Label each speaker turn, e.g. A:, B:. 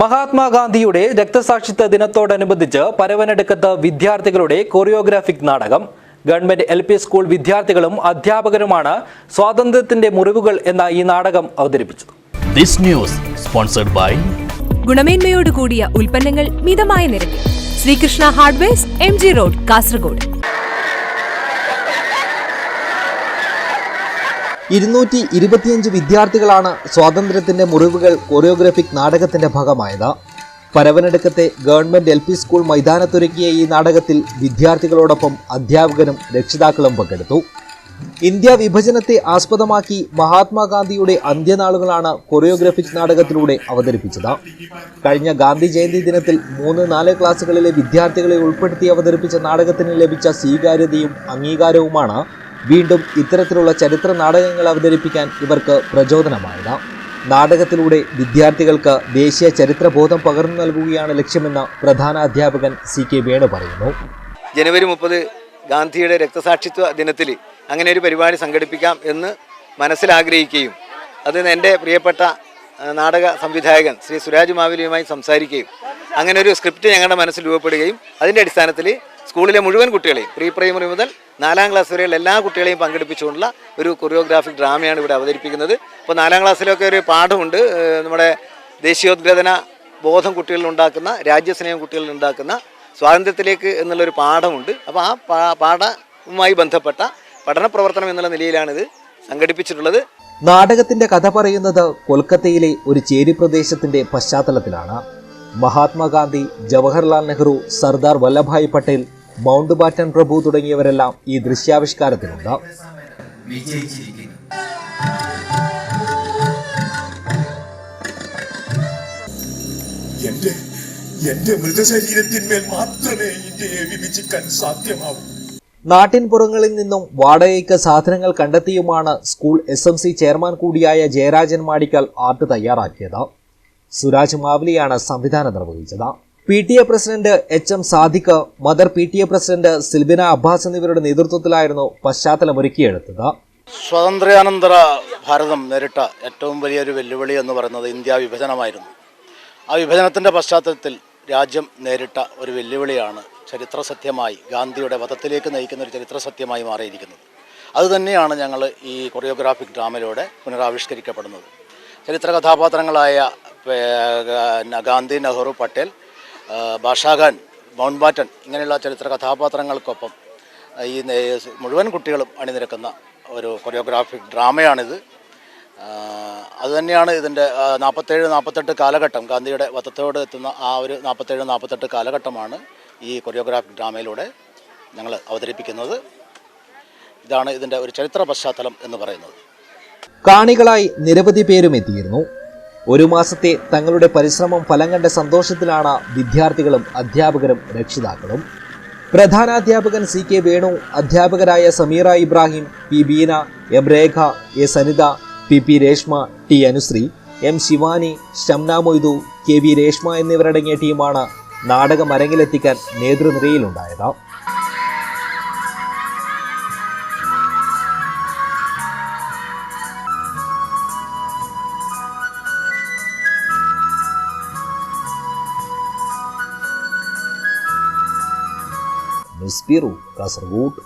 A: മഹാത്മാഗാന്ധിയുടെ രക്തസാക്ഷിത്വ ദിനത്തോടനുബന്ധിച്ച് പരവനടുക്കത്ത് വിദ്യാർത്ഥികളുടെ കൊറിയോഗ്രാഫിക് നാടകം. ഗവൺമെന്റ് എൽ പി സ്കൂൾ വിദ്യാർത്ഥികളും അധ്യാപകരുമാണ് സ്വാതന്ത്ര്യത്തിന്റെ മുറിവുകൾ എന്ന ഈ നാടകം അവതരിപ്പിച്ചത്.
B: This news sponsored by
C: ഗുണമേന്മയോട് കൂടിയ ഉൽപ്പന്നങ്ങൾ മിതമായ നിരക്കിൽ. Sreekrishna hardware M G road Kasaragod.
D: ഇരുന്നൂറ്റി ഇരുപത്തിയഞ്ച് വിദ്യാർത്ഥികളാണ് സ്വാതന്ത്ര്യത്തിന്റെ മുറിവുകൾ കൊറിയോഗ്രാഫിക് നാടകത്തിന്റെ ഭാഗമായത്. പരവനടുക്കത്തെ ഗവൺമെന്റ് എൽ പി സ്കൂൾ മൈതാനത്തൊരുക്കിയ ഈ നാടകത്തിൽ വിദ്യാർത്ഥികളോടൊപ്പം അധ്യാപകനും രക്ഷിതാക്കളും പങ്കെടുത്തു. ഇന്ത്യ വിഭജനത്തെ ആസ്പദമാക്കി മഹാത്മാഗാന്ധിയുടെ അന്ത്യനാളുകളാണ് കൊറിയോഗ്രാഫിക് നാടകത്തിലൂടെ അവതരിപ്പിച്ചത്. കഴിഞ്ഞ ഗാന്ധി ജയന്തി ദിനത്തിൽ മൂന്ന് നാല് ക്ലാസ്സുകളിലെ വിദ്യാർത്ഥികളെ ഉൾപ്പെടുത്തി അവതരിപ്പിച്ച നാടകത്തിന് ലഭിച്ച സ്വീകാര്യതയും അംഗീകാരവുമാണ് വീണ്ടും ഇത്തരത്തിലുള്ള ചരിത്ര നാടകങ്ങൾ അവതരിപ്പിക്കാൻ ഇവർക്ക് പ്രചോദനമായത്. നാടകത്തിലൂടെ വിദ്യാർത്ഥികൾക്ക് ദേശീയ ചരിത്രബോധം പകർന്നു നൽകുകയാണ് ലക്ഷ്യമെന്ന് പ്രധാന അധ്യാപകൻ സി കെ വേണു പറയുന്നു.
E: ജനുവരി മുപ്പത് ഗാന്ധിയുടെ രക്തസാക്ഷിത്വ ദിനത്തിൽ അങ്ങനെ ഒരു പരിപാടി സംഘടിപ്പിക്കാം എന്ന് മനസ്സിലാഗ്രഹിക്കുകയും അത് എന്റെ പ്രിയപ്പെട്ട നാടക സംവിധായകൻ ശ്രീ സുരാജ് മാവിലിയുമായി സംസാരിക്കുകയും അങ്ങനെ ഒരു സ്ക്രിപ്റ്റ് ഞങ്ങളുടെ മനസ്സിൽ രൂപപ്പെടുകയും അതിന്റെ അടിസ്ഥാനത്തിൽ സ്കൂളിലെ മുഴുവൻ കുട്ടികളെയും പ്രീ പ്രൈമറി മുതൽ നാലാം ക്ലാസ് വരെയുള്ള എല്ലാ കുട്ടികളെയും പങ്കെടുപ്പിച്ചുകൊണ്ടുള്ള ഒരു കൊറിയോഗ്രാഫിക് ഡ്രാമയാണ് ഇവിടെ അവതരിപ്പിക്കുന്നത്. ഇപ്പോൾ നാലാം ക്ലാസ്സിലൊക്കെ ഒരു പാഠമുണ്ട്. നമ്മുടെ ദേശീയോദ്ഗ്രഥന ബോധം കുട്ടികളിൽ ഉണ്ടാക്കുന്ന രാജ്യസ്നേഹം കുട്ടികളിൽ ഉണ്ടാക്കുന്ന സ്വാതന്ത്ര്യത്തിലേക്ക് എന്നുള്ളൊരു പാഠമുണ്ട്. അപ്പോൾ ആ പാഠവുമായി ബന്ധപ്പെട്ട പഠന പ്രവർത്തനം എന്നുള്ള നിലയിലാണിത് സംഘടിപ്പിച്ചിട്ടുള്ളത്.
D: നാടകത്തിന്റെ കഥ പറയുന്നത് കൊൽക്കത്തയിലെ ഒരു ചേരി പ്രദേശത്തിന്റെ പശ്ചാത്തലത്തിലാണ്. മഹാത്മാഗാന്ധി ജവഹർലാൽ നെഹ്റു സർദാർ വല്ലഭായ് പട്ടേൽ മൗണ്ട് ബാറ്റൻ പ്രഭു തുടങ്ങിയവരെല്ലാം ഈ ദൃശ്യാവിഷ്കാരത്തിലുണ്ട്.
F: എന്റെ എന്റെ മൃതശരീരത്തിന്മേൽ മാത്രമേ ഇന്ത്യയെ വിഭജിക്കാൻ സാധ്യമാവൂ.
D: നാട്ടിൻപുറങ്ങളിൽ നിന്നും വാടകയ്ക്ക് സാധനങ്ങൾ കണ്ടെത്തിയുമാണ് school S M C chairman കൂടിയായ ജയരാജൻ മാടിക്കൽ ആർട്ട് തയ്യാറാക്കിയത്. സുരാജ് മാവലിയാണ് സംവിധാനം നിർവഹിച്ചത്. P T A president H M Sadiq mother P T A president Silbina Abbas എന്നിവരുടെ നേതൃത്വത്തിലായിരുന്നു പശ്ചാത്തലമൊരുക്കിയെടുത്തത്
G: സ്വാതന്ത്ര്യാനന്തര ഭാരതം നേരിട്ട ഏറ്റവും വലിയൊരു വെല്ലുവിളി എന്ന് പറയുന്നത് ഇന്ത്യ വിഭജനമായിരുന്നു. ആ വിഭജനത്തിന്റെ പശ്ചാത്തലത്തിൽ രാജ്യം നേരിട്ട ഒരു വെല്ലുവിളിയാണ് ചരിത്ര സത്യമായി ഗാന്ധിയുടെ വധത്തിലേക്ക് നയിക്കുന്ന ഒരു ചരിത്ര സത്യമായി മാറിയിരിക്കുന്നത്. അതുതന്നെയാണ് ഞങ്ങൾ ഈ കൊറിയോഗ്രാഫിക് ഡ്രാമയിലൂടെ പുനരാവിഷ്കരിക്കപ്പെടുന്നത്. ചരിത്ര കഥാപാത്രങ്ങളായ ഗാന്ധി നെഹ്റു പട്ടേൽ ബാഷാഖാൻ മൗണ്ട് ഇങ്ങനെയുള്ള ചരിത്ര കഥാപാത്രങ്ങൾക്കൊപ്പം ഈ മുഴുവൻ കുട്ടികളും അണിനിരക്കുന്ന ഒരു കൊറിയോഗ്രാഫിക് ഡ്രാമയാണിത് അതുതന്നെയാണ് ഇതിന്റെ നാൽപ്പത്തേഴ് നാൽപ്പത്തെട്ട് കാലഘട്ടം ഗാന്ധിയുടെ വധത്തോട് എത്തുന്ന ആ ഒരു നാൽപ്പത്തേഴ് നാൽപ്പത്തെട്ട് കാലഘട്ടമാണ് ഈ കൊറിയോഗ്രാഫിക് ഡ്രാമയിലൂടെ ഞങ്ങൾ അവതരിപ്പിക്കുന്നത്. ഇതാണ് ഇതിന്റെ ഒരു ചരിത്ര പശ്ചാത്തലം എന്ന് പറയുന്നത്.
D: കാണികളായി നിരവധി പേരും എത്തിയിരുന്നു. ഒരു മാസത്തെ തങ്ങളുടെ പരിശ്രമം ഫലം കണ്ട സന്തോഷത്തിലാണ് വിദ്യാർത്ഥികളും അധ്യാപകരും രക്ഷിതാക്കളും. പ്രധാനാധ്യാപകൻ സി കെ വേണു അധ്യാപകരായ Sameera Ibrahim P Beena M Rekha A Sanitha P P Reshma T Anusree M Shivani Shamna Moidu K V Reshma എന്നിവരടങ്ങിയ ടീമാണ് നാടകം അരങ്ങിലെത്തിക്കാൻ നേതൃനിരയിലുണ്ടായത്. News bureau Kasaragod